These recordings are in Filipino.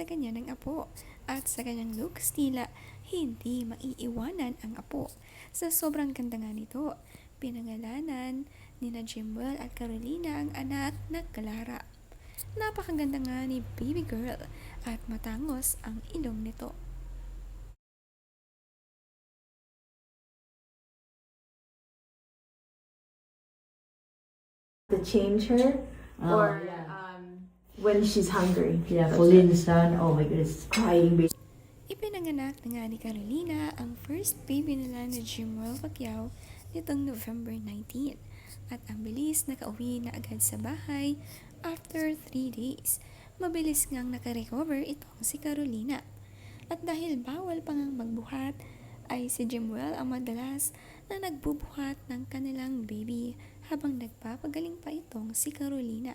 sa kanya ng apo at sa kanyang looks tila hindi maiiwanan ang apo. Sa sobrang ganda nga nito, pinangalanan ni na Jimwell at Carolina ang anak na Clara. Napakaganda nga ni baby girl at matangos ang ilong nito. to change her Oh, or yeah. When she's hungry. Yeah, it. instance, oh my goodness, crying baby. Ipinanganak na nga ni Carolina ang first baby nila ni Jimwell Pacquiao nitong November 19 at ang bilis nakauwi na agad sa bahay after 3 days. Mabilis ngang nakarecover itong si Carolina. At dahil bawal pa ngang magbuhat, ay si Jimwell ang madalas na nagbubuhat ng kanilang baby habang nagpapagaling pa itong si Carolina.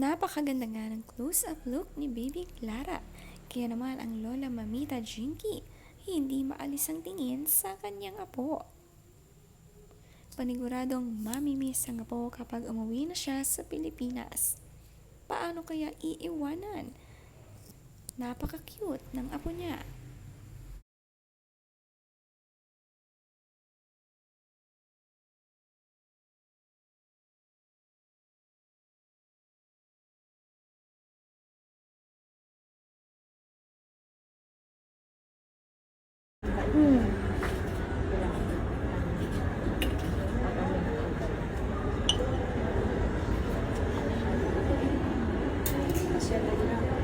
Napakaganda nga ng close-up look ni Baby Clara. Kaya naman ang lola Mamita Jinky hindi maalis ang tingin sa kanyang apo. Paniguradong mamimiss ang apo kapag umuwi na siya sa Pilipinas. Paano kaya iiwanan? Napaka-cute ng apo niya. 음.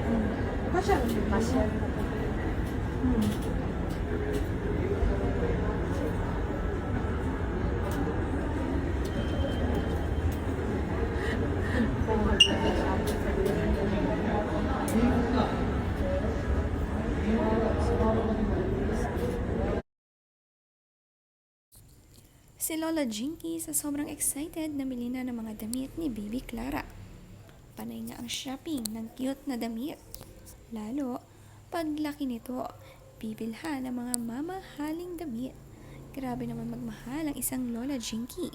음. 맛이야. 맛이야. 음. Si Lola Jinky sa sobrang excited na bilhin na ng mga damit ni Baby Clara. Panay nga ang shopping ng cute na damit. Lalo, paglaki nito, bibilhan ng mga mamahaling damit. Grabe naman magmahal ang isang Lola Jinky.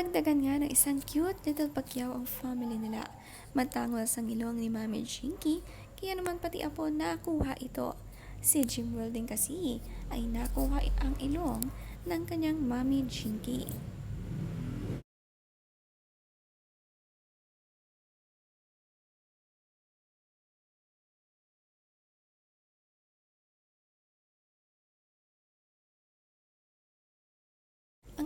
Nadagdagan nga ng isang cute little Pacquiao ang family nila. Matangos ang ilong ni Mami Jinky, kaya naman pati apo nakuha ito. Si Jimwell din kasi ay nakuha ang ilong ng kanyang Mami Jinky.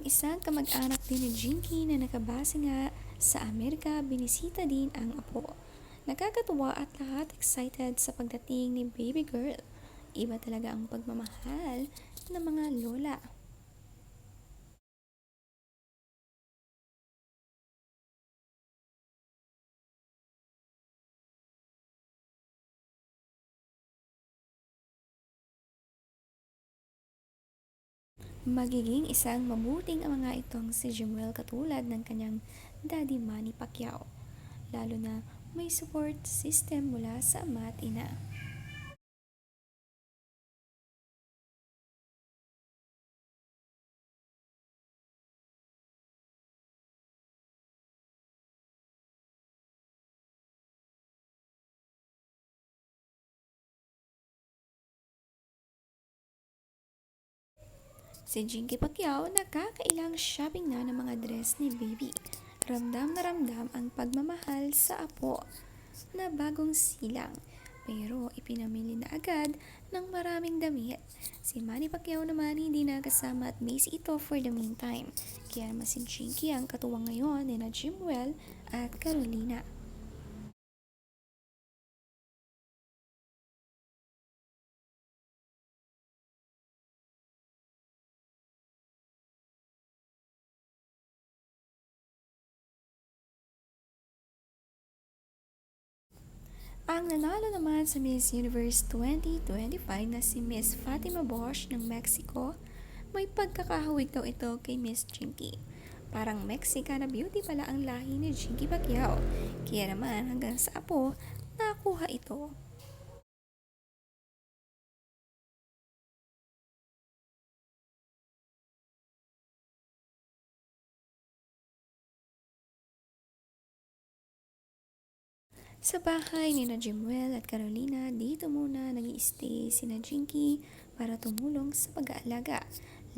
Ang isang kamag-anak din ni Jinky na nakabase nga sa Amerika, binisita din ang apo. Nakakatuwa at lahat excited sa pagdating ni baby girl. Iba talaga ang pagmamahal ng mga lola. Magiging isang mabuting ama nga itong si Jimwell katulad ng kanyang daddy Manny Pacquiao. Lalo na may support system mula sa ama at ina. Si Jinky Pacquiao nakakailang shopping na ng mga dress ni baby. Ramdam na ramdam ang pagmamahal sa apo na bagong silang. pero ipinamili na agad ng maraming damit. Si Manny Pacquiao naman hindi nakasama at busy ito for the meantime. Kaya naman si Jinky ang katuwang ngayon ni na Jimwell at Carolina. Ang nanalo naman sa Miss Universe 2025 na si Miss Fatima Bosch ng Mexico, may pagkakahawig daw ito kay Miss Jinky. Parang Mexicana beauty pala ang lahi ni Jinky Pacquiao. Kaya naman hanggang sa apo, nakuha ito. Sa bahay ni na Jimwell at Carolina, dito muna nag stay si na Jinky para tumulong sa pag-aalaga.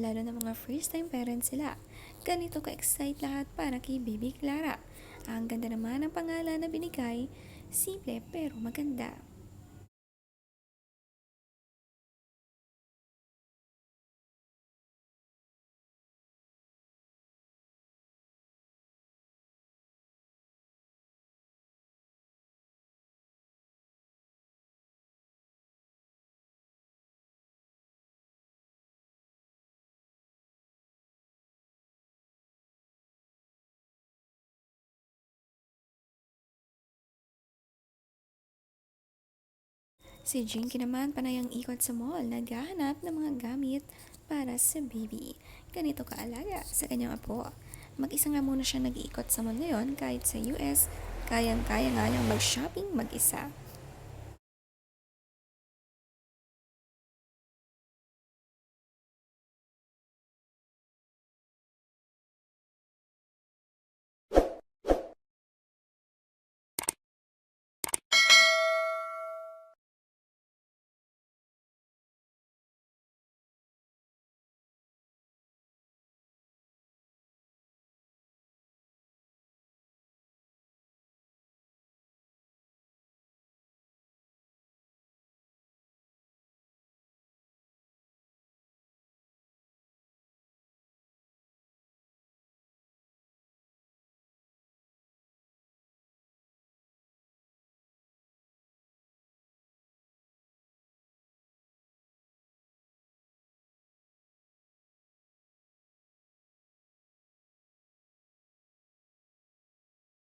Lalo na mga first time parents sila. Ganito ka-excite lahat para kay Baby Clara. Ang ganda naman ng pangalan na binigay, simple pero maganda. Si Jinky naman panayang ikot sa mall, naghahanap ng mga gamit para sa baby. Ganito kaalaga sa kanyang apo. Mag-isa nga muna siya nag-iikot sa mall ngayon kahit sa US, kayang-kaya nga niyang mag-shopping mag-isa.